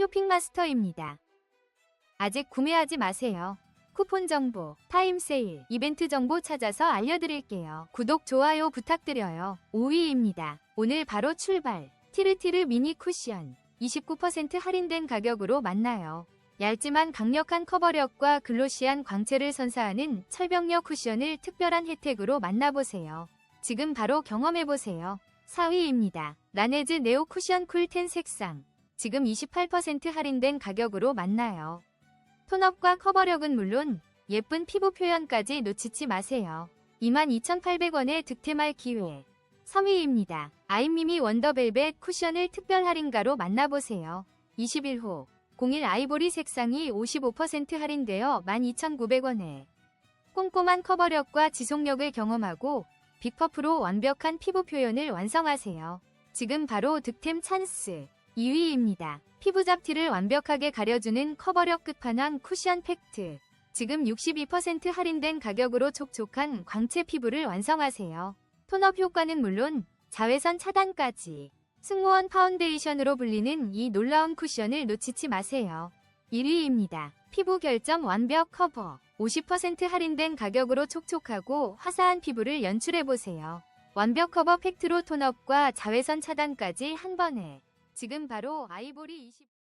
쇼핑마스터입니다. 아직 구매하지 마세요. 쿠폰 정보, 타임 세일, 이벤트 정보 찾아서 알려드릴게요. 구독, 좋아요 부탁드려요. 5위입니다. 오늘 바로 출발. 티르티르 미니 쿠션. 29% 할인된 가격으로 만나요. 얇지만 강력한 커버력과 글로시한 광채를 선사하는 철벽력 쿠션을 특별한 혜택으로 만나보세요. 지금 바로 경험해보세요. 4위입니다. 라네즈 네오 쿠션 쿨텐 색상. 지금 28% 할인된 가격으로 만나요. 톤업과 커버력은 물론 예쁜 피부 표현까지 놓치지 마세요. 22,800원에 득템할 기회. 3위입니다. 아임미미 원더벨벳 쿠션을 특별 할인가로 만나보세요. 21호 01 아이보리 색상이 55% 할인되어 12,900원에 꼼꼼한 커버력과 지속력을 경험하고 빅퍼프로 완벽한 피부 표현을 완성하세요. 지금 바로 득템 찬스 2위입니다. 피부 잡티를 완벽하게 가려주는 커버력 끝판왕 쿠션 팩트. 지금 62% 할인된 가격으로 촉촉한 광채 피부를 완성하세요. 톤업 효과는 물론 자외선 차단까지. 승무원 파운데이션으로 불리는 이 놀라운 쿠션을 놓치지 마세요. 1위입니다. 피부 결점 완벽 커버. 50% 할인된 가격으로 촉촉하고 화사한 피부를 연출해보세요. 완벽 커버 팩트로 톤업과 자외선 차단까지 한 번에. 지금 바로 아이보리 20